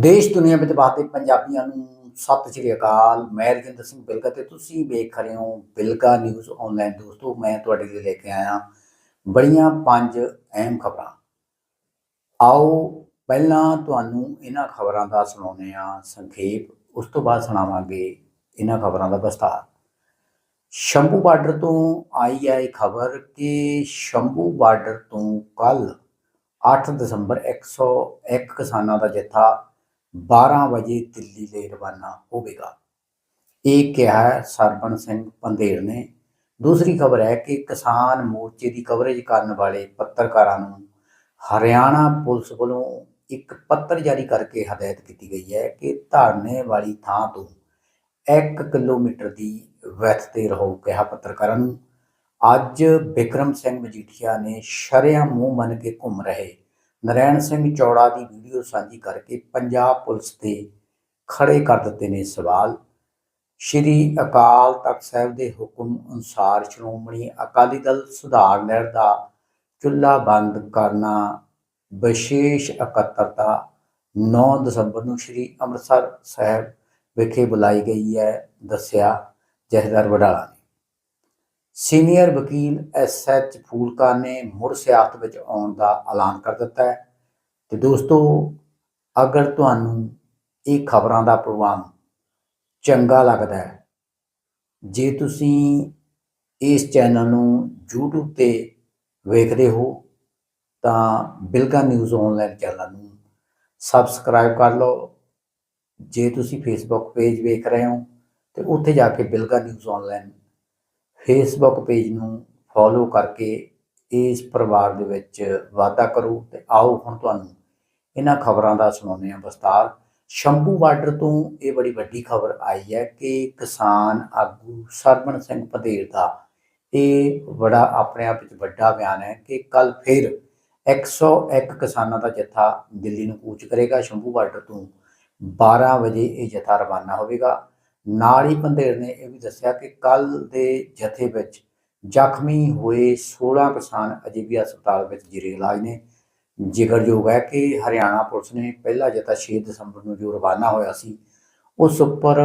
ਦੇਸ਼ ਦੁਨੀਆ ਵਿੱਚ ਵਸਦੇ ਪੰਜਾਬੀਆਂ ਨੂੰ ਸਤਿ ਸ਼੍ਰੀ ਅਕਾਲ। ਮੈਂ ਰਜਿੰਦਰ ਸਿੰਘ ਬਿਲਗਾ ਤੇ ਤੁਸੀਂ ਵੇਖ ਰਹੇ ਹੋ ਬਿਲਗਾ ਨਿਊਜ਼ ਆਨਲਾਈਨ ਦੋਸਤੋ, ਮੈਂ ਤੁਹਾਡੇ ਲਈ ਲੈ ਕੇ ਆਇਆ ਬੜੀਆਂ ਪੰਜ ਅਹਿਮ ਖਬਰਾਂ। ਆਓ ਪਹਿਲਾਂ ਤੁਹਾਨੂੰ ਇਹਨਾਂ ਖਬਰਾਂ ਦਾ ਸੁਣਾਉਂਦੇ ਆ ਸੰਖੇਪ। ਉਸ ਤੋਂ ਬਾਅਦ ਸੁਣਾਵਾਂਗੇ ਇਹਨਾਂ ਖਬਰਾਂ ਦਾ ਵਿਸਥਾਰ। ਸ਼ੰਭੂ ਬਾਰਡਰ ਤੋਂ ਆਈ ਹੈ ਖਬਰ ਕਿ ਸ਼ੰਭੂ ਬਾਰਡਰ ਤੋਂ ਕੱਲ 8 ਦਸੰਬਰ 101 ਕਿਸਾਨਾਂ ਦਾ ਜਥਾ 12 ਵਜੇ ਦਿੱਲੀ ਲਈ ਰਵਾਨਾ ਹੋਵੇਗਾ। ਇਹ ਕਿਹਾ ਹੈ ਸਰਬਣ ਸਿੰਘ ਪੰਧੇਰ ਨੇ। ਦੂਸਰੀ ਖਬਰ ਹੈ ਕਿ ਕਿਸਾਨ ਮੋਰਚੇ ਦੀ ਕਵਰੇਜ ਕਰਨ ਵਾਲੇ ਪੱਤਰਕਾਰਾਂ ਨੂੰ ਹਰਿਆਣਾ ਪੁਲਿਸ ਵੱਲੋਂ ਇੱਕ ਪੱਤਰ ਜਾਰੀ ਕਰਕੇ ਹਦਾਇਤ ਕੀਤੀ ਗਈ ਹੈ ਕਿ ਧਰਨੇ ਵਾਲੀ ਥਾਂ ਤੋਂ 1 ਕਿਲੋਮੀਟਰ ਦੀ ਵਿੱਥ ਤੇ ਰਹੋ ਕਿਹਾ ਪੱਤਰਕਾਰਾਂ ਨੂੰ। ਅੱਜ ਬਿਕਰਮ ਸਿੰਘ ਮਜੀਠੀਆ ਨੇ ਸ਼ਰੇਆਮ ਮੂੰਹ ਮੰਨ ਕੇ ਘੁੰਮ ਰਹੇ ਨਰੈਣ ਸਿੰਘ ਚੌੜਾ ਦੀ ਵੀਡੀਓ ਸਾਂਝੀ ਕਰਕੇ ਪੰਜਾਬ ਪੁਲਿਸ ਤੇ ਖੜੇ ਕਰ ਦਿੱਤੇ ਨੇ ਸਵਾਲ। ਸ਼੍ਰੀ ਅਕਾਲ ਤਖਤ ਸਾਹਿਬ ਦੇ ਹੁਕਮ ਅਨੁਸਾਰ ਸ਼੍ਰੋਮਣੀ ਅਕਾਲੀ ਦਲ ਸੁਧਾਰ ਲਹਿਰ ਦਾ ਚੁੱਲ੍ਹਾ ਬੰਦ ਕਰਨਾ, ਵਿਸ਼ੇਸ਼ ਇਕੱਤਰਤਾ 9 ਦਸੰਬਰ ਨੂੰ ਸ਼੍ਰੀ ਅੰਮ੍ਰਿਤਸਰ ਸਾਹਿਬ ਵਿਖੇ ਬੁਲਾਈ ਗਈ ਹੈ, ਦੱਸਿਆ ਜਥੇਦਾਰ ਵਡਾਲਾ ਨੇ। ਸੀਨੀਅਰ ਵਕੀਲ ਐਸ ਐਚ ਫੂਲਕਾ ਨੇ ਮੁੜ ਸਿਆਸਤ ਵਿੱਚ ਆਉਣ ਦਾ ਐਲਾਨ ਕਰ ਦਿੱਤਾ ਹੈ। ਤੇ ਦੋਸਤੋ, ਅਗਰ ਤੁਹਾਨੂੰ ਇਹ ਖਬਰਾਂ ਦਾ ਪ੍ਰੋਗਰਾਮ ਚੰਗਾ ਲੱਗਦਾ ਹੈ, ਜੇ ਤੁਸੀਂ ਇਸ ਚੈਨਲ ਨੂੰ YouTube ਤੇ ਵੇਖਦੇ ਹੋ, ਤਾਂ ਬਿਲਗਾ ਨਿਊਜ਼ ਆਨਲਾਈਨ ਚੈਨਲ ਨੂੰ ਸਬਸਕ੍ਰਾਈਬ ਕਰ ਲਓ। ਜੇ ਤੁਸੀਂ ਫੇਸਬੁੱਕ ਪੇਜ ਵੇਖ ਰਹੇ ਹੋ, ਤੇ ਉੱਥੇ ਜਾ ਕੇ Bilga news online Facebook page ਨੂੰ ਫੋਲੋ ਕਰਕੇ ਇਸ ਪਰਿਵਾਰ ਦੇ ਵਿੱਚ ਵਾਧਾ ਕਰੋ ਤੇ ਆਓ ਹੁਣ ਤੁਹਾਨੂੰ ਇਹਨਾਂ ਖਬਰਾਂ ਦਾ ਸੁਣਾਉਂਦੇ ਹਾਂ ਵਿਸਤਾਰ। ਸ਼ੰਭੂ ਬਾਰਡਰ ਤੋਂ ਇਹ ਬੜੀ ਵੱਡੀ ਖਬਰ ਆਈ ਹੈ ਕਿ ਕਿਸਾਨ ਆਗੂ ਸਰਬਣ ਸਿੰਘ ਪਧੇਰ ਦਾ ਇਹ ਬੜਾ ਆਪਣੇ ਆਪ ਵਿੱਚ ਵੱਡਾ ਬਿਆਨ ਹੈ ਕਿ ਕੱਲ ਫਿਰ 101 ਕਿਸਾਨਾਂ ਦਾ ਜਥਾ ਦਿੱਲੀ ਨੂੰ ਕੂਚ ਕਰੇਗਾ। ਸ਼ੰਭੂ ਬਾਰਡਰ ਤੋਂ 12 ਵਜੇ ਇਹ ਜਥਾ ਰਵਾਨਾ ਹੋਵੇਗਾ। ਨਾਲ ਹੀ ਪੰਧੇਰ ਨੇ ਇਹ ਵੀ ਦੱਸਿਆ ਕਿ ਕੱਲ ਦੇ ਜਥੇ ਵਿੱਚ ਜ਼ਖਮੀ ਹੋਏ 16 ਕਿਸਾਨ ਅਜੇ ਵੀ ਹਸਪਤਾਲ ਵਿੱਚ ਜੇਰੇ ਇਲਾਜ ਨੇ। ਜ਼ਿਕਰਯੋਗ ਹੈ ਕਿ ਹਰਿਆਣਾ ਪੁਲਿਸ ਨੇ ਪਹਿਲਾ ਜਥਾ 6 ਦਸੰਬਰ ਨੂੰ ਜੋ ਰਵਾਨਾ ਹੋਇਆ ਸੀ, ਉਸ ਉੱਪਰ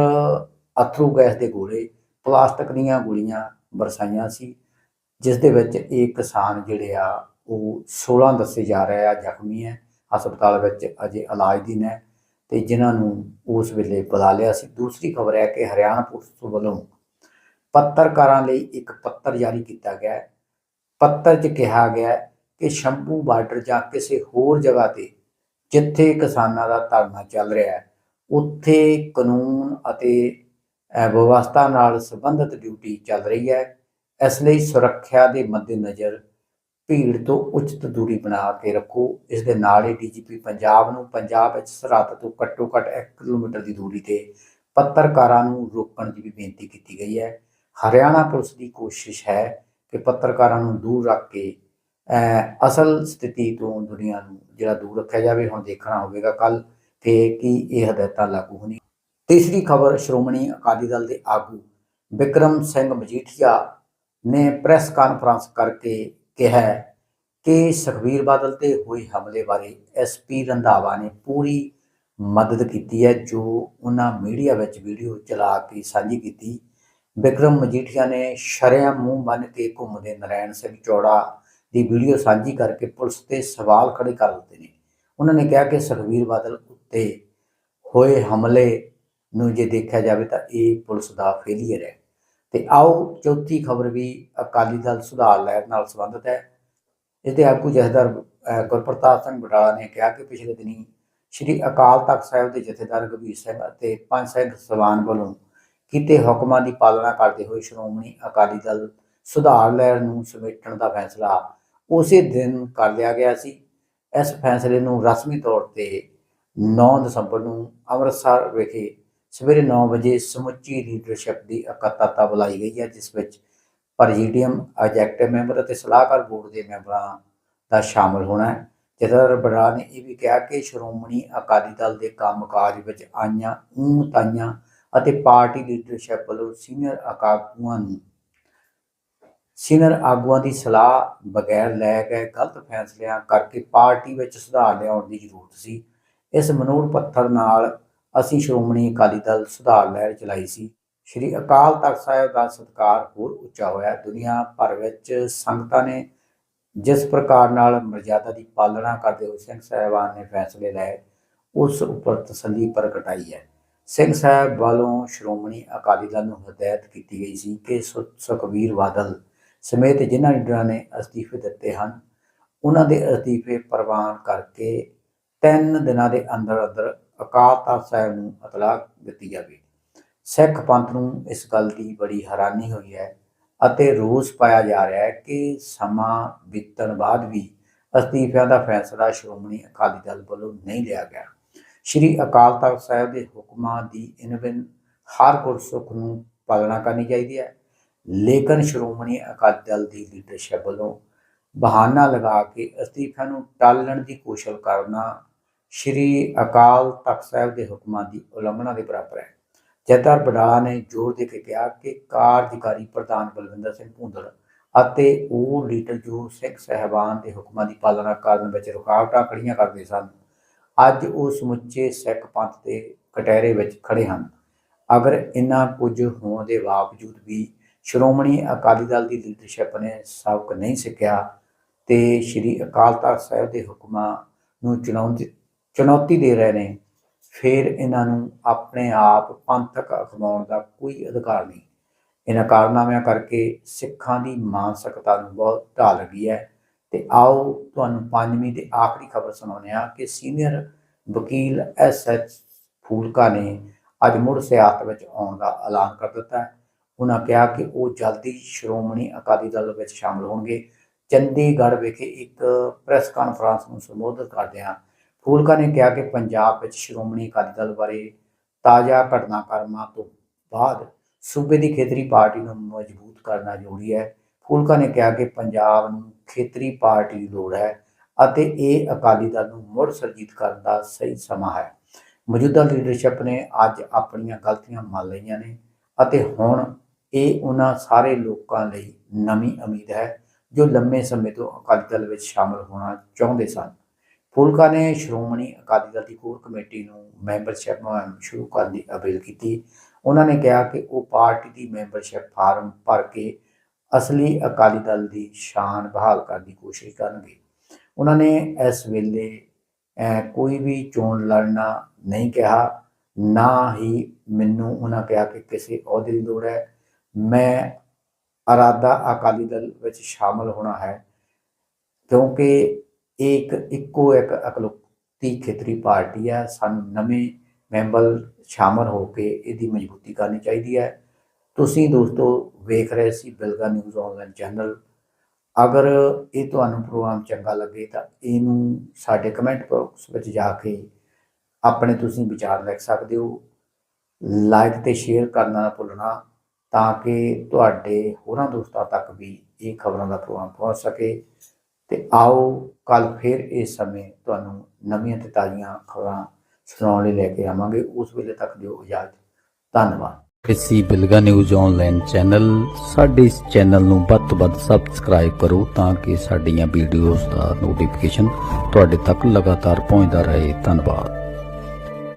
ਅਥਰੂ ਗੈਸ ਦੇ ਗੋਲੇ, ਪਲਾਸਟਿਕ ਦੀਆਂ ਗੋਲੀਆਂ ਬਰਸਾਈਆਂ ਸੀ, ਜਿਸ ਦੇ ਵਿੱਚ ਇਹ ਕਿਸਾਨ ਜਿਹੜੇ ਆ, ਉਹ 16 ਦੱਸੇ ਜਾ ਰਹੇ ਆ, ਜ਼ਖਮੀ ਹੈ। ਹਸਪਤਾਲ ਵਿੱਚ ਅਜੇ ਇਲਾਜ ਦੀ ਨੇ। ਤੇ ਜਿਨ੍ਹਾਂ ਨੂੰ ਉਸ ਵੇਲੇ ਬੁਲਾ ਲਿਆ ਸੀ। ਦੂਸਰੀ ਖਬਰ ਹੈ ਕਿ ਹਰਿਆਣਾ ਪੁਲਿਸ ਵੱਲੋਂ ਪੱਤਰਕਾਰਾਂ ਲਈ ਇੱਕ ਪੱਤਰ ਜਾਰੀ ਕੀਤਾ ਗਿਆ ਹੈ। ਪੱਤਰ 'ਚ ਕਿਹਾ ਗਿਆ ਹੈ ਕਿ ਸ਼ੰਭੂ ਬਾਰਡਰ ਜਾਂ ਕਿਸੇ ਹੋਰ ਜਗ੍ਹਾ ਤੇ ਜਿੱਥੇ ਕਿਸਾਨਾਂ ਦਾ ਧਰਨਾ ਚੱਲ ਰਿਹਾ ਹੈ, ਉੱਥੇ ਕਾਨੂੰਨ ਅਤੇ ਵਿਵਸਥਾ ਨਾਲ ਸੰਬੰਧਿਤ ਡਿਊਟੀ ਚੱਲ ਰਹੀ ਹੈ। ਇਸ ਲਈ ਸੁਰੱਖਿਆ ਦੇ ਮੱਦੇਨਜ਼ਰ ਭੀੜ ਤੋਂ ਉਚਿਤ ਦੂਰੀ ਬਣਾ ਕੇ ਰੱਖੋ। ਇਸ ਦੇ ਨਾਲ ਹੀ ਡੀਜੀਪੀ ਪੰਜਾਬ ਨੂੰ ਪੰਜਾਬ ਵਿੱਚ ਸਰਹੱਦ ਤੋਂ ਘੱਟੋ ਘੱਟ 1 ਕਿਲੋਮੀਟਰ ਦੀ ਦੂਰੀ ਤੇ ਪੱਤਰਕਾਰਾਂ ਨੂੰ ਰੋਕਣ ਦੀ ਵੀ ਬੇਨਤੀ ਕੀਤੀ ਗਈ ਹੈ। ਹਰਿਆਣਾ ਪੁਲਿਸ ਦੀ ਕੋਸ਼ਿਸ਼ ਹੈ ਕਿ ਪੱਤਰਕਾਰਾਂ ਨੂੰ ਦੂਰ ਰੱਖ ਕੇ ਅਸਲ ਸਥਿਤੀ ਤੋਂ ਦੁਨੀਆ ਨੂੰ ਜਿਹੜਾ ਦੂਰ ਰੱਖਿਆ ਜਾਵੇ। ਹੁਣ ਦੇਖਣਾ ਹੋਵੇਗਾ ਕੱਲ ਕਿ ਕੀ ਇਹ ਹਦਾਇਤਾਂ ਲਾਗੂ ਹੋਣੀ ਤੀਸਰੀ ਖਬਰ, ਸ਼੍ਰੋਮਣੀ ਅਕਾਲੀ ਦਲ ਦੇ ਆਗੂ ਵਿਕਰਮ ਸਿੰਘ ਮਜੀਠੀਆ ਨੇ ਪ੍ਰੈਸ ਕਾਨਫਰੰਸ ਕਰਕੇ ਕਿਹਾ ਕਿ ਸੁਖਬੀਰ ਬਾਦਲ ਤੇ ਹੋਏ ਹਮਲੇ ਬਾਰੇ ਐਸਪੀ ਰੰਧਾਵਾ ਨੇ ਪੂਰੀ ਮਦਦ ਕੀਤੀ ਹੈ, ਜੋ ਉਹਨਾਂ ਮੀਡੀਆ ਵਿੱਚ ਵੀਡੀਓ ਚਲਾ ਕੇ ਸਾਂਝੀ ਕੀਤੀ। ਵਿਕਰਮ ਮਜੀਠੀਆ ਨੇ ਸ਼ਰੇਆਮ ਮੂੰਹ ਬੰਨ ਕੇ ਘੁੰਮਦੇ ਨਰੈਣ ਸਿੰਘ ਚੌੜਾ ਦੀ ਵੀਡੀਓ ਸਾਂਝੀ ਕਰਕੇ ਪੁਲਿਸ ਤੇ ਸਵਾਲ ਖੜੇ ਕਰ ਦਿੱਤੇ ਨੇ। ਉਹਨਾਂ ਨੇ ਕਿਹਾ ਕਿ ਸੁਖਬੀਰ ਬਾਦਲ ਉੱਤੇ ਹੋਏ ਹਮਲੇ ਨੂੰ ਜੇ ਦੇਖਿਆ ਜਾਵੇ ਤਾਂ ਇਹ ਪੁਲਿਸ ਦਾ ਫੇਲੀਅਰ ਹੈ। ਤੇ ਆਓ ਚੌਥੀ ਖਬਰ ਵੀ ਅਕਾਲੀ ਦਲ ਸੁਧਾਰ ਲਹਿਰ ਨਾਲ ਸੰਬੰਧਿਤ ਹੈ। ਇਸ ਦੇ ਆਗੂ ਜਥੇਦਾਰ ਗੁਰਪ੍ਰਤਾਪ ਸਿੰਘ ਬਟਾਲਾ ਨੇ ਕਿਹਾ ਕਿ ਪਿਛਲੇ ਦਿਨੀ ਸ੍ਰੀ ਅਕਾਲ ਤਖਤ ਸਾਹਿਬ ਦੇ ਜਥੇਦਾਰ ਗੰਭੀਰ ਸਿੰਘ ਅਤੇ ਪੰਜ ਸਿੰਘ ਸਵਾਨ ਵੱਲੋਂ ਕੀਤੇ ਹੁਕਮਾਂ ਦੀ ਪਾਲਣਾ ਕਰਦੇ ਹੋਏ ਸ਼੍ਰੋਮਣੀ ਅਕਾਲੀ ਦਲ ਸੁਧਾਰ ਲਹਿਰ ਨੂੰ ਸਮੇਟਣ ਦਾ ਫੈਸਲਾ ਉਸੇ ਦਿਨ ਕਰ ਲਿਆ ਗਿਆ ਸੀ। ਇਸ ਫੈਸਲੇ ਨੂੰ ਰਸਮੀ ਤੌਰ ਤੇ 9 ਦਸੰਬਰ ਨੂੰ ਅੰਮ੍ਰਿਤਸਰ ਵਿਖੇ ਸਵੇਰੇ 9 ਵਜੇ ਸਮੁੱਚੀ ਲੀਡਰਸ਼ਿਪ ਦੀ ਇਕੱਤਰਤਾ ਬੁਲਾਈ ਗਈ ਹੈ, ਜਿਸ ਵਿੱਚ ਪ੍ਰੈਜ਼ੀਡੀਅਮ ਐਗਜ਼ੈਕਟਿਵ ਮੈਂਬਰ ਅਤੇ ਸਲਾਹਕਾਰ ਬੋਰਡ ਦੇ ਮੈਂਬਰਾਂ ਦਾ ਸ਼ਾਮਲ ਹੋਣਾ ਹੈ। ਜਥੇਦਾਰ ਬੜਾ ਨੇ ਇਹ ਵੀ ਕਿਹਾ ਕਿ ਸ਼੍ਰੋਮਣੀ ਅਕਾਲੀ ਦਲ ਦੇ ਕੰਮਕਾਜ ਵਿੱਚ ਆਈਆਂ ਊਤਾਈਆਂ ਅਤੇ ਪਾਰਟੀ ਲੀਡਰਸ਼ਿਪ ਵੱਲੋਂ ਸੀਨੀਅਰ ਆਗੂਆਂ ਨੂੰ ਸੀਨੀਅਰ ਆਗੂਆਂ ਦੀ ਸਲਾਹ ਬਗੈਰ ਲੈ ਗਏ ਗਲਤ ਫੈਸਲਿਆਂ ਕਰਕੇ ਪਾਰਟੀ ਵਿੱਚ ਸੁਧਾਰ ਲਿਆਉਣ ਦੀ ਜ਼ਰੂਰਤ ਸੀ। ਇਸ ਮਨੋਹਰ ਪੱਥਰ ਨਾਲ ਅਸੀਂ ਸ਼੍ਰੋਮਣੀ ਅਕਾਲੀ ਦਲ ਸੁਧਾਰ ਲਹਿਰ ਚਲਾਈ ਸੀ। ਸ਼੍ਰੀ ਅਕਾਲ ਤਖਤ ਸਾਹਿਬ ਦਾ ਸਤਿਕਾਰ ਹੋਰ ਉੱਚਾ ਹੋਇਆ। ਦੁਨੀਆ ਭਰ ਵਿੱਚ ਸੰਗਤਾਂ ਨੇ ਜਿਸ ਪ੍ਰਕਾਰ ਨਾਲ ਮਰਜ਼ਾਦਾ ਦੀ ਪਾਲਣਾ ਕਰਦੇ ਹੋਏ ਸਿੰਘ ਸਾਹਿਬਾਨ ਨੇ ਫੈਸਲੇ ਲਏ, ਉਸ ਉੱਪਰ ਤਸੱਲੀ ਪ੍ਰਗਟਾਈ ਹੈ। ਸਿੰਘ ਸਾਹਿਬ ਵੱਲੋਂ ਸ਼੍ਰੋਮਣੀ ਅਕਾਲੀ ਦਲ ਨੂੰ ਹਦਾਇਤ ਕੀਤੀ ਗਈ ਸੀ ਕਿ ਸੁ- ਸੁਖਬੀਰ ਬਾਦਲ ਸਮੇਤ ਜਿਨ੍ਹਾਂ ਲੀਡਰਾਂ ਨੇ ਅਸਤੀਫੇ ਦਿੱਤੇ ਹਨ, ਉਹਨਾਂ ਦੇ ਅਸਤੀਫੇ ਪ੍ਰਵਾਨ ਕਰਕੇ ਤਿੰਨ ਦਿਨਾਂ ਦੇ ਅੰਦਰ ਅੰਦਰ ਅਕਾਲ ਤਖਤ ਸਾਹਿਬ ਨੂੰ ਇਤਲਾਹ ਦਿੱਤੀ ਜਾਵੇ। ਸਿੱਖ ਪੰਥ ਨੂੰ ਇਸ ਗੱਲ ਦੀ ਬੜੀ ਹੈਰਾਨੀ ਹੋਈ ਹੈ ਅਤੇ ਰੋਸ ਪਾਇਆ ਜਾ ਰਿਹਾ ਹੈ ਕਿ ਸਮਾਂ ਬੀਤਣ ਬਾਅਦ ਵੀ ਅਸਤੀਫਿਆਂ ਦਾ ਫੈਸਲਾ ਸ਼੍ਰੋਮਣੀ ਅਕਾਲੀ ਦਲ ਵੱਲੋਂ ਨਹੀਂ ਲਿਆ ਗਿਆ। ਸ਼੍ਰੀ ਅਕਾਲ ਤਖਤ ਸਾਹਿਬ ਦੇ ਹੁਕਮਾਂ ਦੀ ਇਨਵਿਨ ਹਰ ਗੁਰਸਿੱਖ ਨੂੰ ਪਾਲਣਾ ਕਰਨੀ ਚਾਹੀਦੀ ਹੈ। ਲੇਕਿਨ ਸ਼੍ਰੋਮਣੀ ਅਕਾਲੀ ਦਲ ਦੀ ਲੀਡਰਸ਼ਿਪ ਵੱਲੋਂ ਬਹਾਨਾ ਲਗਾ ਕੇ ਅਸਤੀਫਿਆਂ ਨੂੰ ਟਾਲਣ ਦੀ ਕੋਸ਼ਿਸ਼ ਕਰਨਾ ਸ਼੍ਰੀ ਅਕਾਲ ਤਖਤ ਸਾਹਿਬ ਦੇ ਹੁਕਮਾਂ ਦੀ ਉਲੰਘਣਾ ਦੇ ਬਰਾਬਰ ਹੈ। ਜਥੇਦਾਰ ਬੜਾ ਨੇ ਜ਼ੋਰ ਦੇ ਕੇ ਕਿਹਾ ਕਿ ਕਾਰਜਕਾਰੀ ਪ੍ਰਧਾਨ ਬਲਵਿੰਦਰ ਸਿੰਘ ਭੁੰਦੜ ਅਤੇ ਉਹ ਲੀਡਰ ਜੋ ਸਿੱਖ ਸਹਿਬਾਨ ਦੇ ਹੁਕਮਾਂ ਦੀ ਪਾਲਣਾ ਕਰਨ ਵਿੱਚ ਰੁਕਾਵਟਾਂ ਖੜੀਆਂ ਕਰਦੇ ਸਨ, ਅੱਜ ਉਹ ਸਮੁੱਚੇ ਸਿੱਖ ਪੰਥ ਦੇ ਕਟਹਿਰੇ ਵਿੱਚ ਖੜੇ ਹਨ। ਅਗਰ ਇੰਨਾ ਕੁਝ ਹੋਣ ਦੇ ਬਾਵਜੂਦ ਵੀ ਸ਼੍ਰੋਮਣੀ ਅਕਾਲੀ ਦਲ ਦੀ ਲੀਡਰਸ਼ਿਪ ਨੇ ਸਬਕ ਨਹੀਂ ਸਿੱਖਿਆ ਤੇ ਸ਼੍ਰੀ ਅਕਾਲ ਤਖਤ ਸਾਹਿਬ ਦੇ ਹੁਕਮਾਂ ਨੂੰ ਚੁਣੌਤੀ ਚੁਣੌਤੀ ਦੇ ਰਹੇ ਨੇ, ਫਿਰ ਇਹਨਾਂ ਨੂੰ ਆਪਣੇ ਆਪ ਪੰਥਕ ਅਖਵਾਉਣ ਦਾ ਕੋਈ ਅਧਿਕਾਰ ਨਹੀਂ। ਇਹਨਾਂ ਕਾਰਨਾਮਿਆਂ ਕਰਕੇ ਸਿੱਖਾਂ ਦੀ ਮਾਨਸਿਕਤਾ ਨੂੰ ਬਹੁਤ ਢਾਲ ਲੱਗੀ ਹੈ। ਤੇ ਆਓ ਤੁਹਾਨੂੰ ਪੰਜਵੀਂ ਤੇ ਆਖਰੀ ਖਬਰ ਸੁਣਾਉਂਦੇ ਹਾਂ ਕਿ ਸੀਨੀਅਰ ਵਕੀਲ ਐਸ ਐਚ ਫੂਲਕਾ ਨੇ ਅੱਜ ਮੁੜ ਸਿਆਸਤ ਵਿੱਚ ਆਉਣ ਦਾ ਐਲਾਨ ਕਰ ਦਿੱਤਾ ਹੈ। ਉਹਨਾਂ ਕਿਹਾ ਕਿ ਉਹ ਜਲਦੀ ਸ਼੍ਰੋਮਣੀ ਅਕਾਲੀ ਦਲ ਵਿੱਚ ਸ਼ਾਮਲ ਹੋਣਗੇ। ਚੰਡੀਗੜ੍ਹ ਵਿਖੇ ਇੱਕ ਪ੍ਰੈਸ ਕਾਨਫਰੰਸ ਨੂੰ ਸੰਬੋਧਿਤ ਕਰਦਿਆਂ ਫੂਲਕਾ ਨੇ ਕਿਹਾ ਕਿ ਪੰਜਾਬ ਵਿੱਚ ਸ਼੍ਰੋਮਣੀ ਅਕਾਲੀ ਦਲ ਬਾਰੇ ਤਾਜ਼ਾ ਘਟਨਾਕ੍ਰਮਾਂ ਤੋਂ ਬਾਅਦ ਸੂਬੇ ਦੀ ਖੇਤਰੀ ਪਾਰਟੀ ਨੂੰ ਮਜ਼ਬੂਤ ਕਰਨਾ ਜ਼ਰੂਰੀ ਹੈ। ਫੂਲਕਾ ਨੇ ਕਿਹਾ ਕਿ ਪੰਜਾਬ ਨੂੰ ਖੇਤਰੀ ਪਾਰਟੀ ਦੀ ਲੋੜ ਹੈ ਅਤੇ ਇਹ ਅਕਾਲੀ ਦਲ ਨੂੰ ਮੁੜ ਸਰਜੀਤ ਕਰਨ ਦਾ ਸਹੀ ਸਮਾਂ ਹੈ। ਮੌਜੂਦਾ ਲੀਡਰਸ਼ਿਪ ਨੇ ਅੱਜ ਆਪਣੀਆਂ ਗਲਤੀਆਂ ਮੰਨ ਲਈਆਂ ਨੇ ਅਤੇ ਹੁਣ ਇਹ ਉਹਨਾਂ ਸਾਰੇ ਲੋਕਾਂ ਲਈ ਨਵੀਂ ਉਮੀਦ ਹੈ ਜੋ ਲੰਮੇ ਸਮੇਂ ਤੋਂ ਅਕਾਲੀ ਦਲ ਵਿੱਚ ਸ਼ਾਮਲ ਹੋਣਾ ਚਾਹੁੰਦੇ ਸਨ। ਫੂਲਕਾ ਨੇ ਸ਼੍ਰੋਮਣੀ ਅਕਾਲੀ ਦਲ ਦੀ ਕੋਰ ਕਮੇਟੀ ਨੂੰ ਮੈਂਬਰਸ਼ਿਪ ਮੁਹਿੰਮ ਸ਼ੁਰੂ ਕਰਨ ਦੀ ਅਪੀਲ ਕੀਤੀ। ਉਹਨਾਂ ਨੇ ਕਿਹਾ ਕਿ ਉਹ ਪਾਰਟੀ ਦੀ ਮੈਂਬਰਸ਼ਿਪ ਫਾਰਮ ਭਰ ਕੇ ਅਸਲੀ ਅਕਾਲੀ ਦਲ ਦੀ ਸ਼ਾਨ ਬਹਾਲ ਕਰਨ ਦੀ ਕੋਸ਼ਿਸ਼ ਕਰਨਗੇ। ਉਹਨਾਂ ਨੇ ਇਸ ਵੇਲੇ ਕੋਈ ਵੀ ਚੋਣ ਲੜਨਾ ਨਹੀਂ ਕਿਹਾ। ਨਾ ਹੀ ਮੈਨੂੰ ਉਹਨਾਂ ਕਿਹਾ ਕਿ ਕਿਸੇ ਅਹੁਦੇ ਦੀ ਲੋੜ ਹੈ। ਮੈਂ ਅਰਾਦਾ ਅਕਾਲੀ ਦਲ ਵਿੱਚ ਸ਼ਾਮਲ ਹੋਣਾ ਹੈ ਕਿਉਂਕਿ ਇਹ ਇੱਕ ਇੱਕੋ ਇੱਕ ਇਕਲੌਤੀ ਖੇਤਰੀ ਪਾਰਟੀ ਹੈ। ਸਾਨੂੰ ਨਵੇਂ ਮੈਂਬਰ ਸ਼ਾਮਲ ਹੋ ਕੇ ਇਹਦੀ ਮਜ਼ਬੂਤੀ ਕਰਨੀ ਚਾਹੀਦੀ ਹੈ। ਤੁਸੀਂ ਦੋਸਤੋ ਵੇਖ ਰਹੇ ਸੀ ਬਿਲਗਾ ਨਿਊਜ਼ ਆਨਲਾਈਨ ਚੈਨਲ। ਅਗਰ ਇਹ ਤੁਹਾਨੂੰ ਪ੍ਰੋਗਰਾਮ ਚੰਗਾ ਲੱਗੇ ਤਾਂ ਇਹਨੂੰ ਸਾਡੇ ਕਮੈਂਟ ਬਾਕਸ ਵਿੱਚ ਜਾ ਕੇ ਆਪਣੇ ਤੁਸੀਂ ਵਿਚਾਰ ਲਿਖ ਸਕਦੇ ਹੋ। ਲਾਈਕ ਤੇ ਸ਼ੇਅਰ ਕਰਨਾ ਨਾ ਭੁੱਲਣਾ ਤਾਂ ਕਿ ਤੁਹਾਡੇ ਹੋਰਾਂ ਦੋਸਤਾਂ ਤੱਕ ਵੀ ਇਹ ਖਬਰਾਂ ਦਾ ਪ੍ਰੋਗਰਾਮ ਪਹੁੰਚ ਸਕੇ। ਤੇ ਆਓ ਕੱਲ ਫਿਰ ਇਸ ਸਮੇਂ ਤੁਹਾਨੂੰ ਨਵੀਆਂ ਤੇ ਤਾਜ਼ੀਆਂ ਖਬਰਾਂ ਸੁਣਾਉਣ ਲਈ ਲੈ ਕੇ ਆਵਾਂਗੇ। ਉਸ ਵੇਲੇ ਤੱਕ ਦਿਓ ਇਜਾਜ਼ਤ। ਧੰਨਵਾਦ। ਇਸੀ ਬਿਲਗਾ ਨਿਊਜ਼ ਆਨਲਾਈਨ ਚੈਨਲ, ਸਾਡੇ ਇਸ ਚੈਨਲ ਨੂੰ ਵੱਧ ਤੋਂ ਵੱਧ ਸਬਸਕ੍ਰਾਈਬ ਕਰੋ ਤਾਂ ਕਿ ਸਾਡੀਆਂ ਵੀਡੀਓਜ਼ ਦਾ ਨੋਟੀਫਿਕੇਸ਼ਨ ਤੁਹਾਡੇ ਤੱਕ ਲਗਾਤਾਰ ਪਹੁੰਚਦਾ ਰਹੇ। ਧੰਨਵਾਦ।